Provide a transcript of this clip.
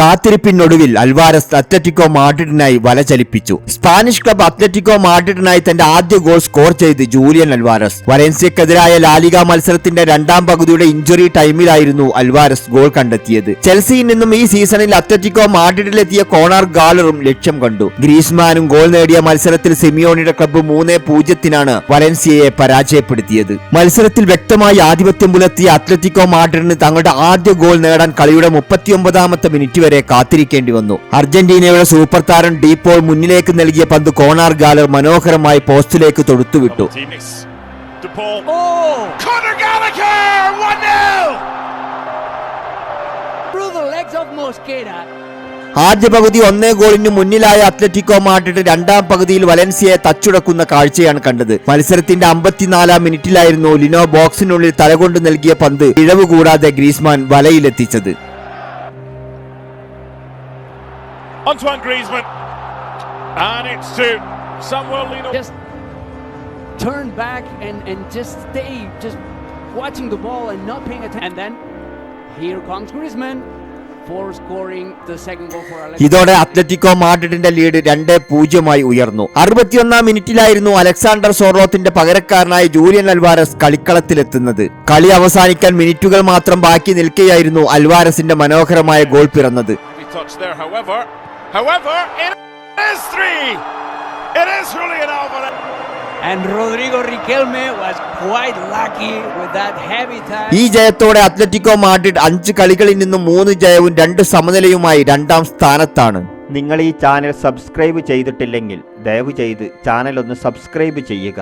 കാത്തിരിപ്പിനൊടുവിൽ Alvarez Atletico മാഡ്രിഡിനായി വല ചലിപ്പിച്ചു. സ്പാനിഷ് ക്ലബ് അത്ലറ്റിക്കോ മാഡ്രിഡിനായി തന്റെ ആദ്യ ഗോൾ സ്കോർ ചെയ്ത് ജൂലിയൻ അൽവാരസ്. വലൻസിയക്കെതിരായ ലാലിക മത്സരത്തിന്റെ രണ്ടാം പകുതിയുടെ ഇഞ്ചുറി ടൈമിലായിരുന്നു അൽവാരസ് ഗോൾ കണ്ടെത്തിയത്. ചെൽസിയിൽ നിന്നും ഈ സീസണിൽ അത്ലറ്റിക്കോ മാഡ്രിഡിലെത്തിയ കോണാർ ഗാലറും ലക്ഷ്യം കണ്ടു. ഗ്രീസ്മാനും ഗോൾ നേടിയ മത്സരത്തിൽ സിമിയോണിയുടെ ക്ലബ്ബ് മൂന്ന് പൂജ്യത്തിനാണ് വലൻസിയയെ പരാജയപ്പെടുത്തിയത്. മത്സരത്തിൽ വ്യക്തമായി ആധിപത്യം പുലർത്തിയ അത്ലറ്റിക്കോ മാഡ്രിഡിന് തങ്ങളുടെ ആദ്യ ഗോൾ നേടാൻ കളിയുടെ മുപ്പത്തിയൊമ്പതാമത്തെ മിനിറ്റ് വരെ കാത്തിരിക്കേണ്ടി വന്നു അർജന്റീനയുടെ സൂപ്പർ താരം ഡീപ്പോൾ മുന്നിലേക്ക് നൽകിയ പന്ത് കോണാർ ഗാലർ മനോഹരമായി പോസ്റ്റിലേക്ക് തൊടുത്തുവിട്ടു Teammates. De Paul. Conor Gallagher! 1 0! Through the legs of Mosquera. ആദ്യ പകുതി ഒന്നേ ഗോളിന് മുന്നിലായ അത്ലറ്റിക്കോ മാഡ്രിഡ് രണ്ടാം പകുതിയിൽ വലൻസിയെ തച്ചുടക്കുന്ന കാഴ്ചയാണ് കണ്ടത് മത്സരത്തിന്റെ അമ്പത്തിനാലാം മിനിറ്റിലായിരുന്നു ലിനോ ബോക്സിനുള്ളിൽ തലകൊണ്ട് നൽകിയ പന്ത് ഇഴവ് കൂടാതെ ഗ്രീസ്മാൻ വലയിലെത്തിച്ചത് Antoine Griezmann. And it's to Samuel Lino. Just turn back and, and just stay just watching the ball and not paying attention. And then here comes Griezmann for scoring the second goal for Alex. ഇതോടെ Atletico മാഡ്രിഡിന്റെ lead രണ്ട് പൂജ്യമായി ഉയർന്നു അറുപത്തിയൊന്നാം മിനിറ്റിലായിരുന്നു Alexander സോറോത്തിന്റെ പകരക്കാരനായ Julian Alvarez കളിക്കളത്തിലെത്തുന്നത് കളി അവസാനിക്കാൻ മിനിറ്റുകൾ മാത്രം ബാക്കി നിൽക്കെയായിരുന്നു അൽവാരസിന്റെ മനോഹരമായ ഗോൾ പിറന്നത് Heavy touch there, however. It is three! It is Julian Alvarez! And Rodrigo Riquelme was quite lucky with that heavy time. ഈ ജയത്തോടെ അത്ലറ്റിക്കോ മാഡ്രിഡ് അഞ്ച് കളികളിൽ നിന്നും മൂന്ന് ജയവും രണ്ട് സമനിലയുമായി രണ്ടാം സ്ഥാനത്താണ് നിങ്ങൾ ഈ ചാനൽ സബ്സ്ക്രൈബ് ചെയ്തിട്ടില്ലെങ്കിൽ ദയവ് ചെയ്ത് ചാനൽ ഒന്ന് സബ്സ്ക്രൈബ് ചെയ്യുക